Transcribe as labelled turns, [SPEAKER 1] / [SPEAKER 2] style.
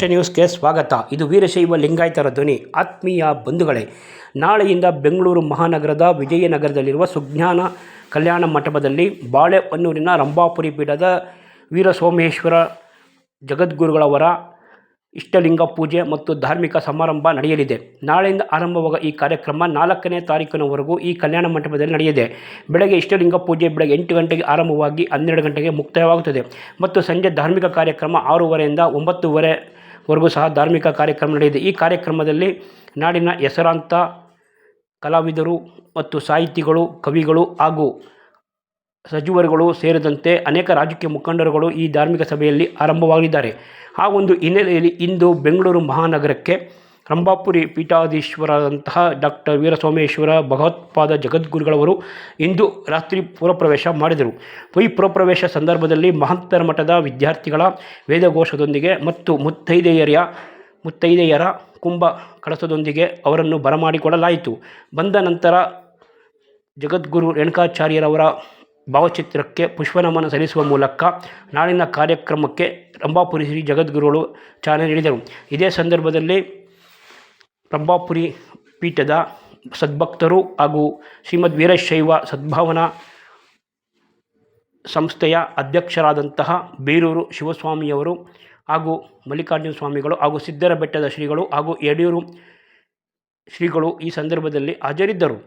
[SPEAKER 1] ನ್ಯೂಸ್ಗೆ ಸ್ವಾಗತ. ಇದು ವೀರಶೈವ ಲಿಂಗಾಯತರ ಧ್ವನಿ. ಆತ್ಮೀಯ ಬಂಧುಗಳೇ, ನಾಳೆಯಿಂದ ಬೆಂಗಳೂರು ಮಹಾನಗರದ ವಿಜಯನಗರದಲ್ಲಿರುವ ಸುಜ್ಞಾನ ಕಲ್ಯಾಣ ಮಂಟಪದಲ್ಲಿ ಬಾಳೆಹೊನ್ನೂರಿನ ರಂಭಾಪುರಿ ಪೀಠದ ವೀರಸೋಮೇಶ್ವರ ಜಗದ್ಗುರುಗಳವರ ಇಷ್ಟಲಿಂಗ ಪೂಜೆ ಮತ್ತು ಧಾರ್ಮಿಕ ಸಮಾರಂಭ ನಡೆಯಲಿದೆ. ನಾಳೆಯಿಂದ ಆರಂಭವಾಗುವ ಈ ಕಾರ್ಯಕ್ರಮ ನಾಲ್ಕನೇ ತಾರೀಕಿನವರೆಗೂ ಈ ಕಲ್ಯಾಣ ಮಂಟಪದಲ್ಲಿ ನಡೆಯಲಿದೆ. ಬೆಳಗ್ಗೆ ಇಷ್ಟಲಿಂಗ ಪೂಜೆ ಬೆಳಗ್ಗೆ ಎಂಟು ಗಂಟೆಗೆ ಆರಂಭವಾಗಿ ಹನ್ನೆರಡು ಗಂಟೆಗೆ ಮುಕ್ತಾಯವಾಗುತ್ತದೆ. ಮತ್ತು ಸಂಜೆ ಧಾರ್ಮಿಕ ಕಾರ್ಯಕ್ರಮ ಆರೂವರೆಯಿಂದ ಒಂಬತ್ತುವರೆವರೆಗೂ ಸಹ ಧಾರ್ಮಿಕ ಕಾರ್ಯಕ್ರಮ ನಡೆಯಿದೆ ಈ ಕಾರ್ಯಕ್ರಮದಲ್ಲಿ ನಾಡಿನ ಹೆಸರಾಂತ ಕಲಾವಿದರು ಮತ್ತು ಸಾಹಿತಿಗಳು, ಕವಿಗಳು ಹಾಗೂ ಸಚಿವರುಗಳು ಸೇರಿದಂತೆ ಅನೇಕ ರಾಜಕೀಯ ಮುಖಂಡರುಗಳು ಈ ಧಾರ್ಮಿಕ ಸಭೆಯಲ್ಲಿ ಆರಂಭವಾಗಲಿದ್ದಾರೆ. ಆ ಒಂದು ಹಿನ್ನೆಲೆಯಲ್ಲಿ ಇಂದು ಬೆಂಗಳೂರು ಮಹಾನಗರಕ್ಕೆ ರಂಭಾಪುರಿ ಪೀಠಾಧೀಶ್ವರಾದಂತಹ ಡಾಕ್ಟರ್ ವೀರಸೋಮೇಶ್ವರ ಭಗವತ್ಪಾದ ಜಗದ್ಗುರುಗಳವರು ಇಂದು ರಾತ್ರಿ ಪುರಪ್ರವೇಶ ಮಾಡಿದರು. ಈ ಪುರಪ್ರವೇಶ ಸಂದರ್ಭದಲ್ಲಿ ಮಹಂತರ ಮಠದ ವಿದ್ಯಾರ್ಥಿಗಳ ವೇದಘೋಷದೊಂದಿಗೆ ಮತ್ತು ಮುತ್ತೈದೆಯರ ಮುತ್ತೈದೆಯರ ಕುಂಭ ಕಳಸದೊಂದಿಗೆ ಅವರನ್ನು ಬರಮಾಡಿಕೊಳ್ಳಲಾಯಿತು ಬಂದ ನಂತರ ಜಗದ್ಗುರು ರೇಣುಕಾಚಾರ್ಯರವರ ಭಾವಚಿತ್ರಕ್ಕೆ ಪುಷ್ಪನಮನ ಸಲ್ಲಿಸುವ ಮೂಲಕ ನಾಳಿನ ಕಾರ್ಯಕ್ರಮಕ್ಕೆ ರಂಭಾಪುರಿ ಶ್ರೀ ಜಗದ್ಗುರುಗಳು ಚಾಲನೆ ನೀಡಿದರು. ಇದೇ ಸಂದರ್ಭದಲ್ಲಿ ರಂಭಾಪುರಿ ಪೀಠದ ಸದ್ಭಕ್ತರು ಹಾಗೂ ಶ್ರೀಮದ್ ವೀರಶೈವ ಸದ್ಭಾವನಾ ಸಂಸ್ಥೆಯ ಅಧ್ಯಕ್ಷರಾದಂತಹ ಬೇರೂರು ಶಿವಸ್ವಾಮಿಯವರು ಹಾಗೂ ಮಲ್ಲಿಕಾರ್ಜುನ ಸ್ವಾಮಿಗಳು ಹಾಗೂ ಸಿದ್ದರ ಬೆಟ್ಟದ ಶ್ರೀಗಳು ಹಾಗೂ ಯಡಿಯೂರು ಶ್ರೀಗಳು ಈ ಸಂದರ್ಭದಲ್ಲಿ ಹಾಜರಿದ್ದರು.